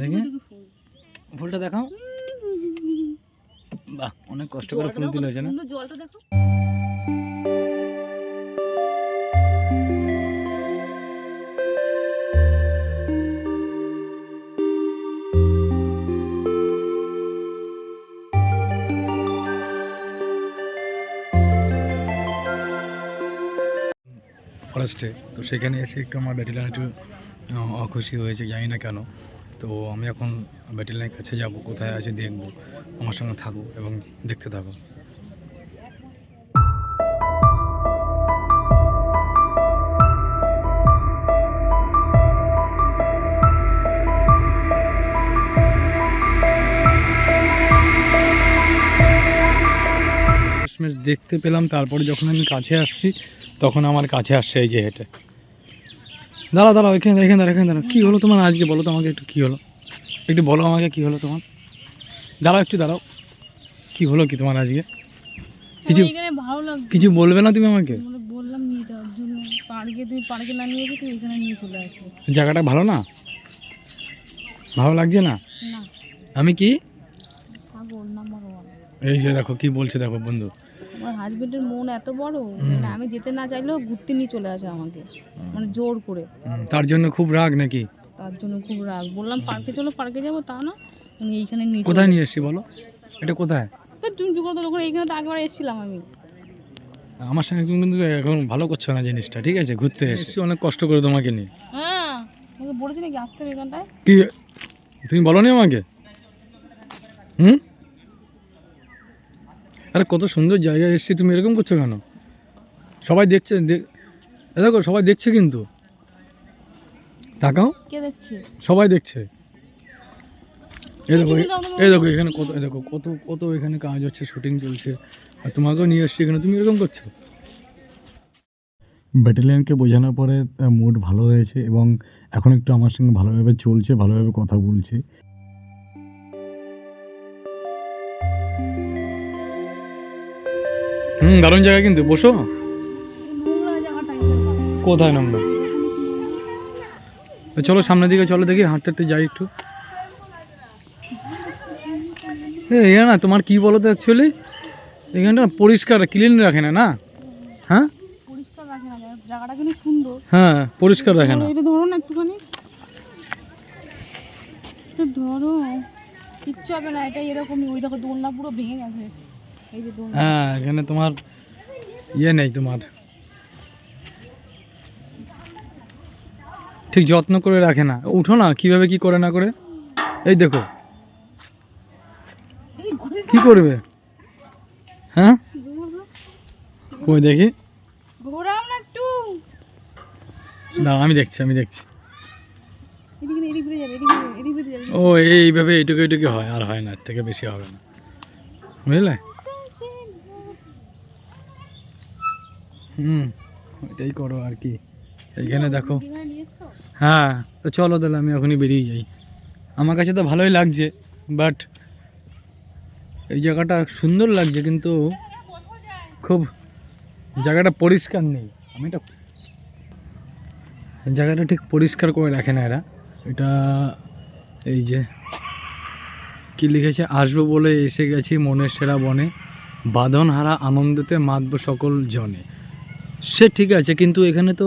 দেখি। ফুলটা দেখাও। বাহ অনেক কষ্ট করে ফুল দেখো, তুলেছে না? জলটা দেখো। ফরেস্টে তো সেখানে এসে একটু আমার ব্যাটেলিয়ান একটু অখুশি হয়েছে, জানি না কেন। তো আমি এখন ব্যাটেলিয়ানের কাছে যাব, কোথায় আছে দেখব, আমার সঙ্গে থাকো এবং দেখতে থাকো। দেখতে পেলাম, তারপরে যখন আমি কাছে আসছি, তখন আমার কাছে আসছে এই যে হেঁটে। দাঁড়া দাঁড়াও এখানে এখানে দাঁড়া এখানে দাঁড়া কী হলো তোমার আজকে? বলো তো আমাকে একটু কী হলো? একটু বলো আমাকে কী হলো তোমার? দাঁড়াও একটু দাঁড়াও। কী হলো কি তোমার আজকে? কিছু কিছু বলবে না তুমি আমাকে? বললাম নিয়ে যাওয়ার জন্য পার্কে তুমি পার্কে না নিয়ে তুমি এখানে নিয়ে চলে আসবে জায়গাটা ভালো না? ভালো লাগছে না? আমি কি? এই যে দেখো কি বলছে দেখো বন্ধু। আমার হাজবেন্ডের মন এত বড় মানে আমি যেতে না চাইলেও ঘুরতে নিয়ে চলে আসে আমাকে। মানে জোর করে। তার জন্য খুব রাগ নাকি? তার জন্য খুব রাগ। বললাম পার্কে চলো পার্কে যাব তা না। উনি এইখানে নিয়ে কোথায় নিয়ে এসছি বলো? এটা কোথায়? তুমি যুগল তো ওখানে এইখানে তো আগেবার এসেছিলাম আমি। আমার সঙ্গে তুমি কিন্তু এখন ভালো করছ না জিনিসটা ঠিক আছে? ঘুরতে এসেছি। অনেক কষ্ট করে তোমাকে নিয়ে। হ্যাঁ আমাকে বলেছি নাকি আসতে হবে এখানটায়? কি? তুমি বলো নি আমাকে? হুম? আরে কত সুন্দর জায়গায় এসছি তুমি এরকম করছ কেন? সবাই দেখছে এ দেখো সবাই দেখছে কিন্তু। তাকাও। দেখছে? সবাই দেখছে। এই দেখো এই দেখো এখানে কত এই দেখো কত কত এখানে কাজ হচ্ছে শুটিং চলছে। আর তোমাকেও নিয়ে এসছি এখানে তুমি এরকম করছ? ব্যাটালিয়ানকে বোঝানোর পরে মুড ভালো হয়েছে এবং এখন একটু আমার সঙ্গে ভালোভাবে চলছে ভালোভাবে কথা বলছে। হুম দারুণ জায়গা কিন্তু বসো। কোথায় নামলো চলো সামনের দিকে চলো দেখি হাঁটতে হাঁটতে যাই একটু। এখানে না তোমার কি বলো তো অ্যাকচুয়ালি এখানটা না পরিষ্কার ক্লিন রাখে না না? হ্যাঁ? পরিষ্কার রাখে না জায়গা- জায়গাটা কিন্তু সুন্দর। হ্যাঁ পরিষ্কার রাখে না। এটা ধরো না একটুখানি। ধরো। কিচ্ছু হবে না এটা এরকমই ওই দেখো দোলনা পুরো ভেঙে গেছে। হ্যাঁ এখানে তোমার ইয়ে নেই তোমার। ঠিক যত্ন করে রাখে না। উঠো না কীভাবে কি করে না করে? এই দেখো। কি করবে? হ্যাঁ? কই দেখি। ঘোরাও না একটু। আমি দেখছি আমি দেখছি। ও এইভাবে এইটুকু এইটুকু হয় আর হয় না এর থেকে বেশি হবে না। বুঝলে? হুম ওইটাই করো আর কি। এইখানে দেখো। হ্যাঁ তো চলো তাহলে আমি এখনই বেরিয়ে যাই। আমার কাছে তো ভালোই লাগছে বাট এই জায়গাটা সুন্দর লাগছে কিন্তু খুব জায়গাটা পরিষ্কার নেই। আমি এটা জায়গাটা ঠিক পরিষ্কার করে রাখে না এরা। এটা এই যে কি লিখেছে আসব বলে এসে গেছি মনের সেরা বনে। বাঁধন হারা আনন্দেতে মাতব সকল জনে। সে ঠিক আছে কিন্তু এখানে তো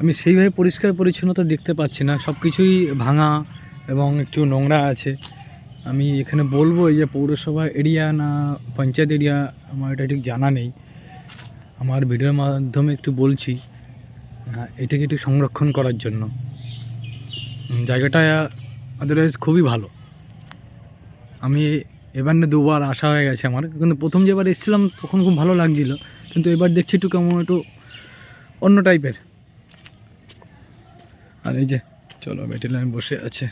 আমি সেইভাবে পরিষ্কার পরিচ্ছন্নতা দেখতে পাচ্ছি না। সব কিছুই ভাঙা এবং একটু নোংরা আছে। আমি এখানে বলব এই যে পৌরসভা এরিয়া না পঞ্চায়েত এরিয়া আমার এটা ঠিক জানা নেই। আমার ভিডিওর মাধ্যমে একটু বলছি হ্যাঁ, এটাকে একটু সংরক্ষণ করার জন্য। জায়গাটা আদারওয়াইজ খুবই ভালো। আমি এবার দুবার আসা হয়ে গেছে আমার। কিন্তু প্রথম যেবার এসেছিলাম তখন খুব ভালো লাগছিল। কিন্তু এবার দেখছি একটু কেমন একটু অন্য টাইপের। আর এই যে চলো ব্যাটেলিয়ান বসে আছে।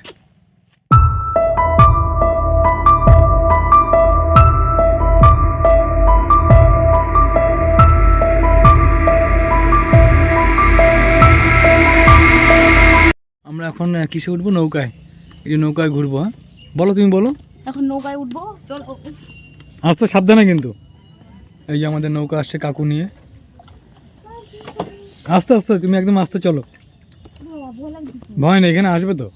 আমরা এখন কিসে উঠবো? নৌকায়। এই যে নৌকায় ঘুরবো হ্যাঁ? বলো তুমি বলো। এখন নৌকায় উঠবো চল। আসতে সাবধানে কিন্তু। এই যে আমাদের নৌকা আসছে কাকু নিয়ে। আস্তে আস্তে তুমি একদম আস্তে চলো। ভয় নেই এখানে আসবে তো।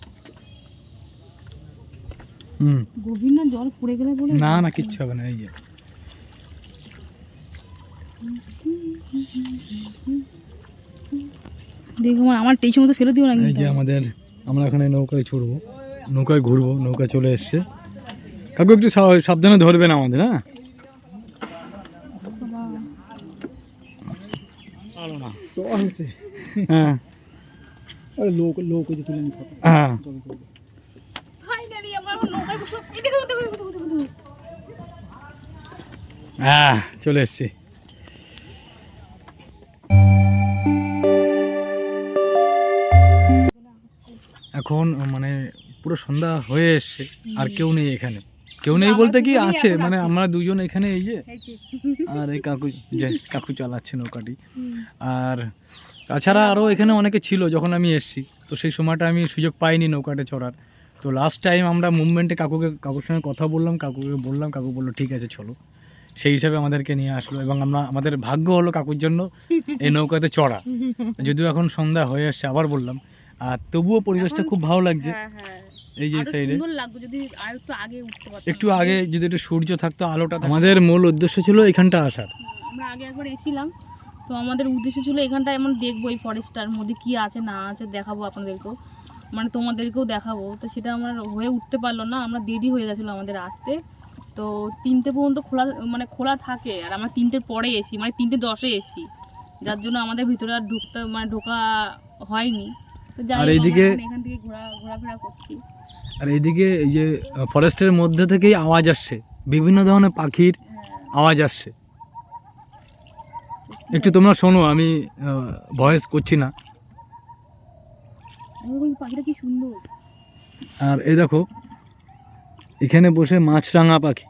হুম। গভীর না জল পড়ে গেলে বলে না না কিচ্ছু হবে না এই যে। দেখো আমার- এই সমস্ত ফেলে দিও না এই যে আমাদের আমরা এখানে নৌকায় ছুটবো। নৌকায় ঘুরবো নৌকা চলে এসছে। কাকু একটু সাবধানে ধরবেন আমাদের হ্যাঁ ভালো না হচ্ছে হ্যাঁ। লোক লোক ওই যে তুলে নিয়ে হ্যাঁ। হ্যাঁ চলে এসছি। এখন মানে পুরো সন্ধ্যা হয়ে এসছে আর কেউ নেই এখানে। কেউ নেই বলতে কি আছে মানে আমরা দুজন এখানে এই যে। আর এই কাকু যে কাকু চালাচ্ছে নৌকাটি। আর তাছাড়া আরও এখানে অনেকে ছিল যখন আমি এসছি তো সেই সময়টা আমি সুযোগ পাইনি নৌকাটা চড়ার। তো লাস্ট টাইম আমরা মুভমেন্টে কাকুকে কাকুর সঙ্গে কথা বললাম কাকুকে বললাম কাকু বলল ঠিক আছে চলো। সেই হিসাবে আমাদেরকে নিয়ে আসলো এবং আমরা আমাদের ভাগ্য হলো কাকুর জন্য এই নৌকাতে চড়া। যদিও এখন সন্ধ্যা হয়ে আসছে আবার বললাম। আর তবুও পরিবেশটা খুব ভালো লাগছে। হ্যাঁ হ্যাঁ। এই যে সাইডে যদি আর একটু আগে উঠতে পারতাম। একটু আগে যদি একটু সূর্য থাকতো আলোটা। আমাদের মূল উদ্দেশ্য ছিল এখানটা আসার। আমরা আগে একবার এসেছিলাম। তো আমাদের উদ্দেশ্য ছিল এখানটা এমন দেখব এই ফরেস্টটার মধ্যে কি আছে না আছে দেখাবো আপনাদেরকেও। মানে তোমাদেরকেও দেখাবো। তো সেটা আমার হয়ে উঠতে পারল না। আমরা দেরি হয়ে গেছিল আমাদের আসতে। তো তিনটে পর্যন্ত খোলা মানে খোলা থাকে। আর আমরা তিনটের পরে এসি মানে তিনটে দশে এসি যার জন্য আমাদের ভিতরে আর ঢুকতে মানে ঢোকা হয়নি। তো যাই এখান থেকে ঘোরা ঘোরাফেরা করছি। আর এইদিকে এই যে ফরেস্টের মধ্যে থেকেই আওয়াজ আসছে। বিভিন্ন ধরনের পাখির আওয়াজ আসছে। একটু তোমরা শোনো আমি ভয়েস করছি না। আর এই দেখো এখানে বসে মাছরাঙা পাখি।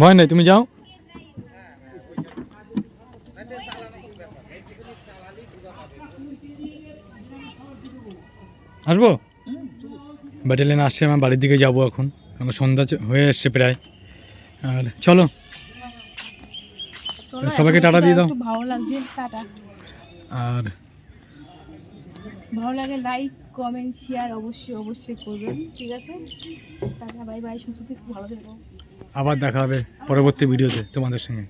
ভয় নাই তুমি যাও। আসব? ব্যাটালিয়ান আসছে আমার বাড়ির দিকে যাব এখন। আমার সন্ধ্যা হয়ে এসছে প্রায়। আর চলো। সবাইকে টাটা দিয়ে দাও। ভালো লাগছে টাটা। আর ভালো লাগে লাইক কমেন্ট শেয়ার অবশ্যই অবশ্যই করবেন, ঠিক আছে? টাটা বাই বাই সুস্থ থেকে, ভালো থেকো। আবার দেখা হবে পরবর্তী ভিডিওতে তোমাদের সঙ্গে।